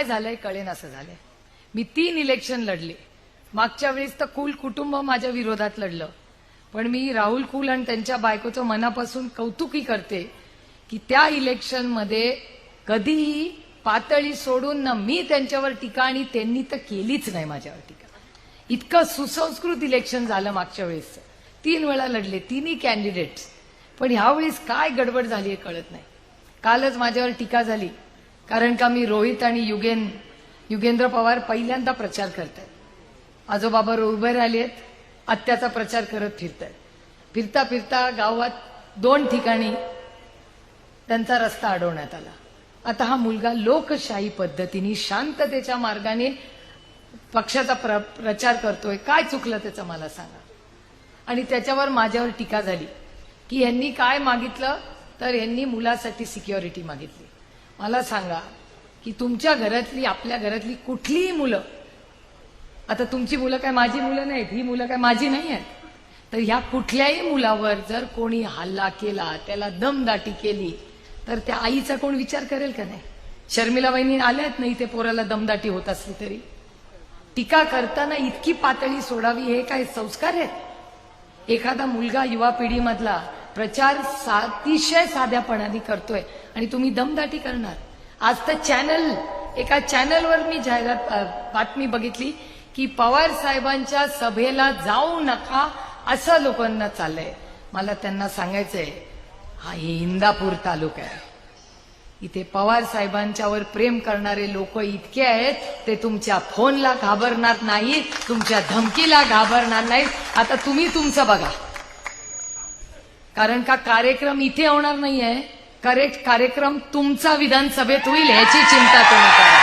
काय झालंय कळेन असं झालंय. मी तीन इलेक्शन लढले. मागच्या वेळेस तर कुल कुटुंब माझ्या विरोधात लढलं. पण मी राहुल कुल आणि त्यांच्या बायकोचं मनापासून कौतुकी करते की त्या इलेक्शनमध्ये कधीही पातळी सोडून ना मी त्यांच्यावर टीका आणि त्यांनी तर केलीच नाही माझ्यावर टीका. इतकं सुसंस्कृत इलेक्शन झालं मागच्या वेळेस. तीन वेळा लढले तिन्ही कॅन्डिडेट्स पण ह्यावेळेस काय गडबड झाली हे कळत नाही. कालच माझ्यावर टीका झाली. कारण का मी रोहित आणि युगेन युगेंद्र पवार पहिल्यांदा प्रचार करतात आजोबाबा उभे राहिलेत आत्याचा प्रचार करत फिरतायत. फिरता फिरता गावात दोन ठिकाणी त्यांचा रस्ता अडवण्यात आला. आता हा मुलगा लोकशाही पद्धतीने शांततेच्या मार्गाने पक्षाचा प्र, प्रचार करतोय. काय चुकलं त्याचं मला सांगा. आणि त्याच्यावर माझ्यावर टीका झाली की यांनी काय मागितलं? तर यांनी मुलासाठी सिक्युरिटी मागितली. मला सांगा की तुमच्या घरातली आपल्या घरातली कुठलीही मुलं आता तुमची मुलं काय माझी मुलं नाहीत ही मुलं काय माझी नाही आहेत तर ह्या कुठल्याही मुलावर जर कोणी हल्ला केला त्याला दमदाटी केली तर त्या आईचा कोण विचार करेल का नाही? शर्मिला वहिनी आल्यात नाही ते पोराला दमदाटी होत असली तरी? टीका करताना इतकी पातळी सोडावी हे काय संस्कार आहेत? एखादा मुलगा युवा पिढीमधला प्रचार अतिशय साध्यापणाने करतोय. आणि तुम्ही दमदाटी करणार. आज तर चॅनल एका चॅनलवर मी जाहिरात बातमी बघितली की पवार साहेबांच्या सभेला जाऊ नका असं लोकांना चाललंय. मला त्यांना सांगायचंय हा हे इंदापूर तालुका आहे. इथे पवार साहेबांच्यावर प्रेम करणारे लोक इतके आहेत ते तुमच्या फोनला घाबरणार नाहीत तुमच्या धमकीला घाबरणार नाहीत. आता तुम्ही तुमचं बघा. कारण का कार्यक्रम इथे होणार नाहीये? करेक्ट कार्यक्रम तुमचा विधानसभेत होईल ह्याची चिंता तुम्ही करा.